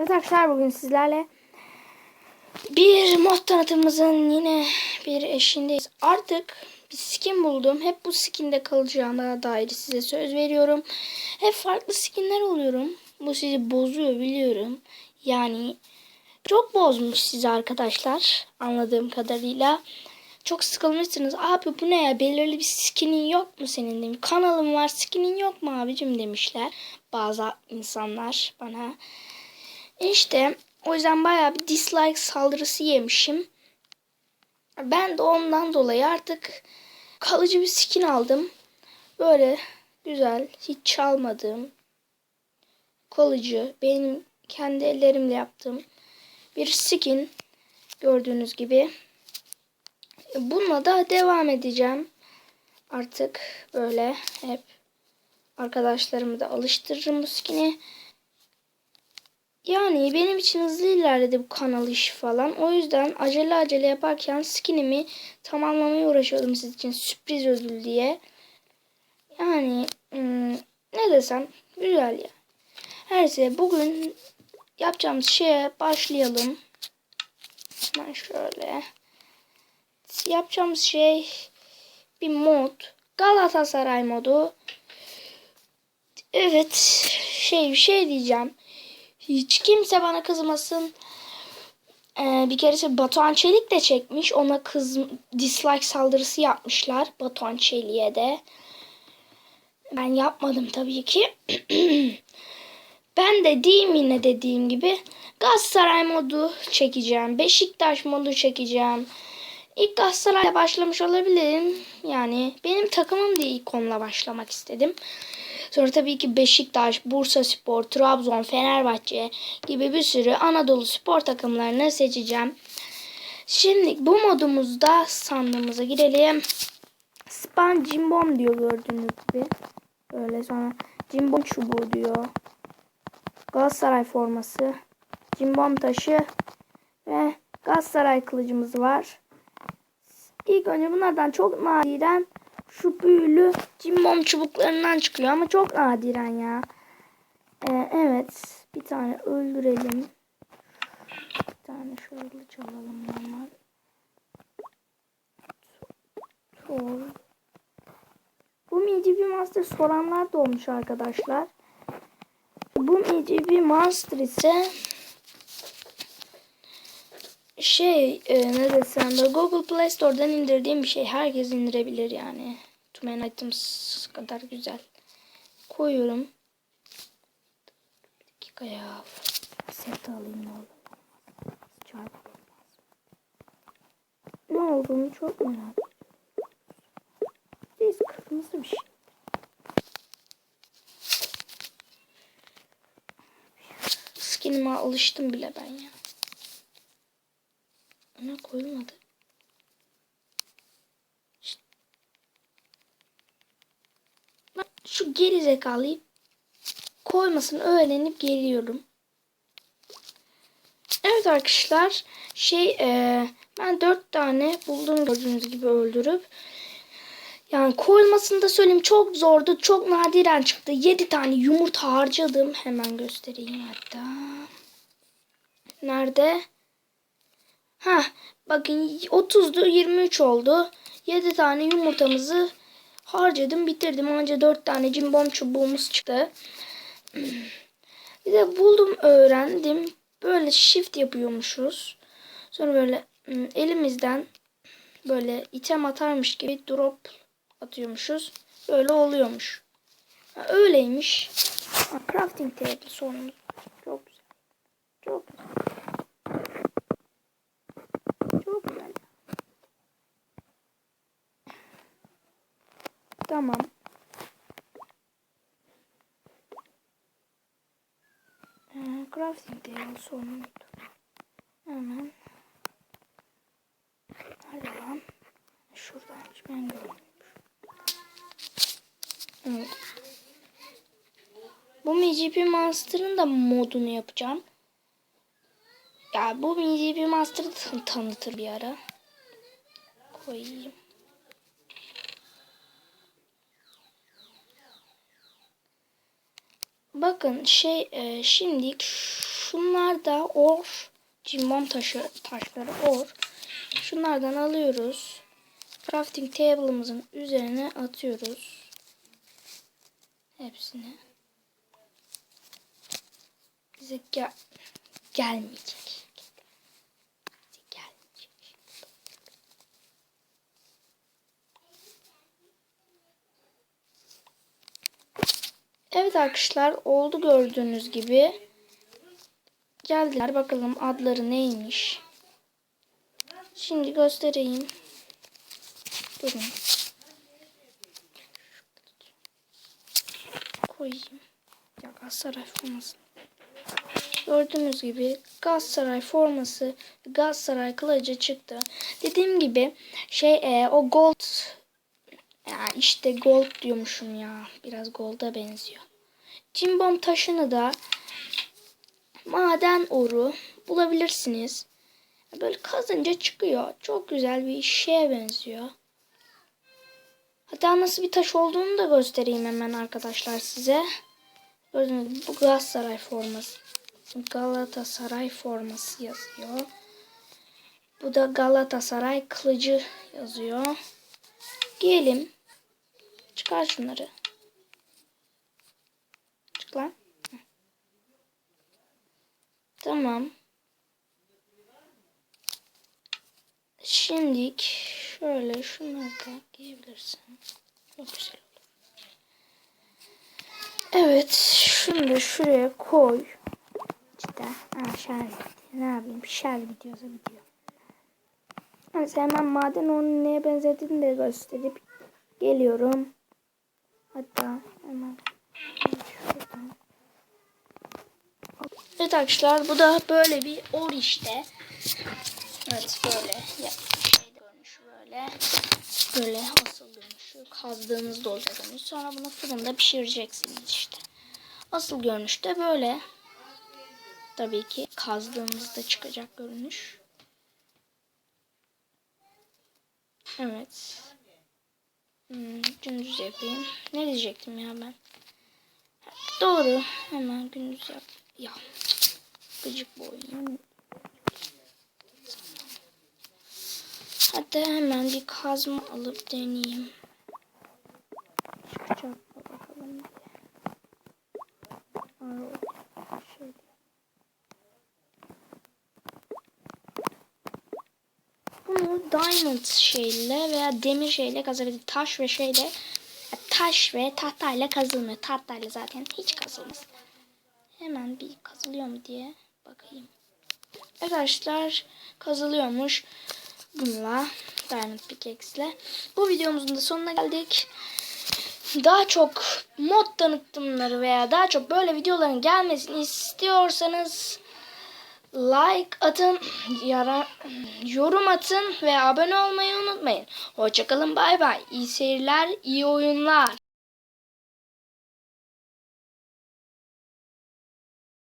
Evet arkadaşlar bugün sizlerle bir mod tanıtımımızın yine bir eşindeyiz. Artık bir skin buldum. Hep bu skinde kalacağına dair size söz veriyorum. Hep farklı skinler oluyorum. Bu sizi bozuyor biliyorum. Yani çok bozmuş sizi arkadaşlar anladığım kadarıyla. Çok sıkılmışsınız. Abi bu ne ya belirli bir skinin yok mu senin demiş. Kanalım var skinin yok mu abicim demişler. Bazı insanlar bana. İşte o yüzden bayağı bir dislike saldırısı yemişim. Ben de ondan dolayı artık kalıcı bir skin aldım. Böyle güzel, hiç çalmadığım, kalıcı, benim kendi ellerimle yaptığım bir skin gördüğünüz gibi. Bununla da devam edeceğim. Artık böyle hep arkadaşlarımı da alıştırırım bu skin'i. Yani benim için hızlı ilerledi bu kanal işi falan. O yüzden acele acele yaparken skinimi tamamlamaya uğraşıyordum siz için sürpriz ödül diye. Yani hmm, ne desem güzel ya. Her şey bugün yapacağımız şeye başlayalım. Hemen şöyle. Yapacağımız şey bir mod. Galatasaray modu. Evet şey bir şey diyeceğim. Hiç kimse bana kızmasın. Ee, bir keresi Batuhan Çelik de çekmiş. Ona kız dislike saldırısı yapmışlar. Batuhan Çelik'e de. Ben yapmadım tabii ki. ben de diyeyim yine dediğim gibi. Galatasaray modu çekeceğim. Beşiktaş modu çekeceğim. İlk Galatasaray'la başlamış olabilirim. Yani benim takımım diye ilk onunla başlamak istedim. Sonra tabii ki Beşiktaş, Bursa Spor, Trabzon, Fenerbahçe gibi bir sürü Anadolu spor takımlarını seçeceğim. Şimdi bu modumuzda sandığımıza girelim. Span Cimbom diyor gördüğünüz gibi. Böyle sonra Cimbom çubuğu diyor. Galatasaray forması. Cimbom taşı. Ve Galatasaray kılıcımız var. İlk önce bunlardan çok nadiren şu büyülü cimbom çubuklarından çıkıyor ama çok nadiren ya. Ee, evet. Bir tane öldürelim. Bir tane şöyle çalalım normal. Tor. Bu MGB Master soranlar da olmuş arkadaşlar. Bu MGB Master ise şey e, ne desem de Google Play Store'dan indirdiğim bir şey. Herkes indirebilir yani. Tüm items kadar güzel. Koyuyorum. Bir dakika ya. Set alayım ne olur. Çarpı Ne olduğunu çok merak ediyorum. Biz kırmızı bir şey. Skinime alıştım bile ben ya. Ona koyulmadı. Ben şu geri zekalıyı koymasını öğrenip geliyorum. Evet arkadaşlar şey e, ben dört tane buldum gördüğünüz gibi öldürüp yani koyulmasını da söyleyeyim çok zordu çok nadiren çıktı. Yedi tane yumurta harcadım hemen göstereyim hatta. Nerede? Ha bakın 30'du 23 oldu. 7 tane yumurtamızı harcadım bitirdim. Anca 4 tane cimbom çubuğumuz çıktı. Bir de buldum öğrendim. Böyle shift yapıyormuşuz. Sonra böyle elimizden böyle item atarmış gibi drop atıyormuşuz. Böyle oluyormuş. Ha, öyleymiş. Ha, crafting table sorunumuz. Çok güzel. Çok güzel. Çok güzel. Tamam. Ee, crafting table sorunuydu. Hemen. Hadi lan. Şuradaymış ben görmedim. Evet. Bu MGP Monster'ın da modunu yapacağım. Ya bu MGP Master'ı tan tanıtır bir ara. Koyayım. Bakın şey e, şimdi şunlar da or cimbom taşı taşları or. Şunlardan alıyoruz. Crafting table'ımızın üzerine atıyoruz. Hepsini. Bize gel gelmeyecek. Bize gelmeyecek. Evet arkadaşlar oldu gördüğünüz gibi. Geldiler bakalım adları neymiş. Şimdi göstereyim. Durun. Koyayım. Ya Galatasaray forması. Gördüğünüz gibi Galatasaray forması, Galatasaray kılıcı çıktı. Dediğim gibi şey e, o gold ya işte gold diyormuşum ya. Biraz golda benziyor. Cimbom taşını da maden oru bulabilirsiniz. Böyle kazınca çıkıyor. Çok güzel bir şeye benziyor. Hatta nasıl bir taş olduğunu da göstereyim hemen arkadaşlar size. Gördüğünüz gibi bu Galatasaray forması. Galatasaray forması yazıyor. Bu da Galatasaray kılıcı yazıyor. Giyelim. Çıkar şunları. Hı. Tamam. Şimdilik şöyle şunları da giyebilirsin. Çok güzel olur. Evet. Şunu da şuraya koy. İşte. Ha, şarj. Ne yapayım? Şarj ediyorsa bitiyor. Neyse hemen maden onun neye benzediğini de gösterip geliyorum. Hatta hemen şuradan. Evet arkadaşlar bu da böyle bir or işte. Evet böyle ya, şey görünüşü böyle. Böyle asıl görünüşü kazdığınızda olacak. Sonra bunu fırında pişireceksiniz işte. Asıl görünüş de böyle. Tabii ki kazdığımızda çıkacak görünüş. Evet. Hmm, gündüz yapayım. Ne diyecektim ya ben? Doğru. Hemen gündüz yap. Ya. Gıcık bu oyun. Hatta hemen bir kazma alıp deneyeyim. Çıkacak bakalım. Bunu diamond şeyle veya demir şeyle kazabilir. Taş ve şeyle taş ve tahtayla kazılmıyor. Tahtayla zaten hiç kazılmaz. Hemen bir kazılıyor mu diye bakayım. Arkadaşlar kazılıyormuş bununla diamond pickaxe Bu videomuzun da sonuna geldik. Daha çok mod tanıtımları veya daha çok böyle videoların gelmesini istiyorsanız like atın, yara, yorum atın ve abone olmayı unutmayın. Hoşçakalın bay bay. İyi seyirler, iyi oyunlar.